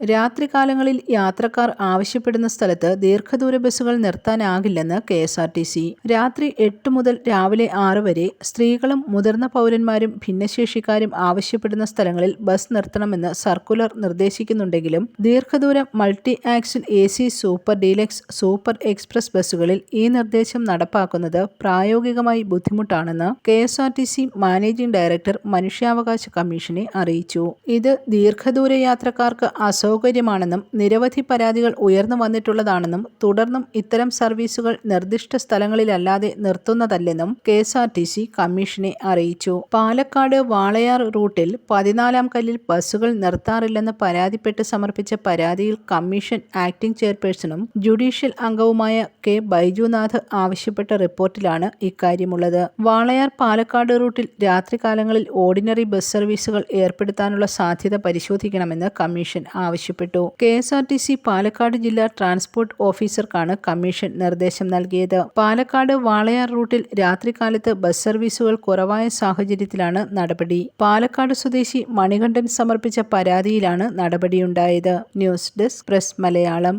രാത്രികാലങ്ങളിൽ യാത്രക്കാർ ആവശ്യപ്പെടുന്ന സ്ഥലത്ത് ദീർഘദൂര ബസ്സുകൾ നിർത്താനാകില്ലെന്ന് K S R T C. രാത്രി എട്ട് മുതൽ രാവിലെ ആറ് വരെ സ്ത്രീകളും മുതിർന്ന പൗരന്മാരും ഭിന്നശേഷിക്കാരും ആവശ്യപ്പെടുന്ന സ്ഥലങ്ങളിൽ ബസ് നിർത്തണമെന്ന് സർക്കുലർ നിർദ്ദേശിക്കുന്നുണ്ടെങ്കിലും ദീർഘദൂര multi axle A C super deluxe super express ബസ്സുകളിൽ ഈ നിർദ്ദേശം നടപ്പാക്കുന്നത് പ്രായോഗികമായി ബുദ്ധിമുട്ടാണെന്ന് K S R T C managing director മനുഷ്യാവകാശ കമ്മീഷനെ അറിയിച്ചു. ഇത് ദീർഘദൂര യാത്രക്കാർക്ക് അസൗകര്യമാണെന്നും നിരവധി പരാതികൾ ഉയർന്നു വന്നിട്ടുള്ളതാണെന്നും തുടർന്നും ഇത്തരം സർവീസുകൾ നിർദ്ദിഷ്ട സ്ഥലങ്ങളിലല്ലാതെ നിർത്തുന്നതല്ലെന്നും K S R T C കമ്മീഷനെ അറിയിച്ചു. പാലക്കാട് വാളയാർ റൂട്ടിൽ പതിനാലാം കല്ലിൽ ബസ്സുകൾ നിർത്താറില്ലെന്ന് പരാതിപ്പെട്ട് സമർപ്പിച്ച പരാതിയിൽ കമ്മീഷൻ ആക്ടിംഗ് ചെയർപേഴ്സണും ജുഡീഷ്യൽ അംഗവുമായ കെ ബൈജുനാഥ് ആവശ്യപ്പെട്ട റിപ്പോർട്ടിലാണ് ഇക്കാര്യമുള്ളത്. വാളയാർ പാലക്കാട് റൂട്ടിൽ രാത്രികാലങ്ങളിൽ ഓർഡിനറി ബസ് സർവീസുകൾ ഏർപ്പെടുത്താനുള്ള സാധ്യത പരിശോധിക്കണമെന്ന് കമ്മീഷൻ ആവശ്യപ്പെട്ടു. K S R T C Palakkad ജില്ലാ ട്രാൻസ്പോർട്ട് ഓഫീസർക്കാണ് കമ്മീഷൻ നിർദ്ദേശം നൽകിയത്. പാലക്കാട് വാളയാർ റൂട്ടിൽ രാത്രികാലത്ത് ബസ് സർവീസുകൾ കുറവായ സാഹചര്യത്തിലാണ് നടപടി. പാലക്കാട് സ്വദേശി മണികണ്ഠൻ സമർപ്പിച്ച പരാതിയിലാണ് നടപടിയുണ്ടായത്. News desk press Malayalam.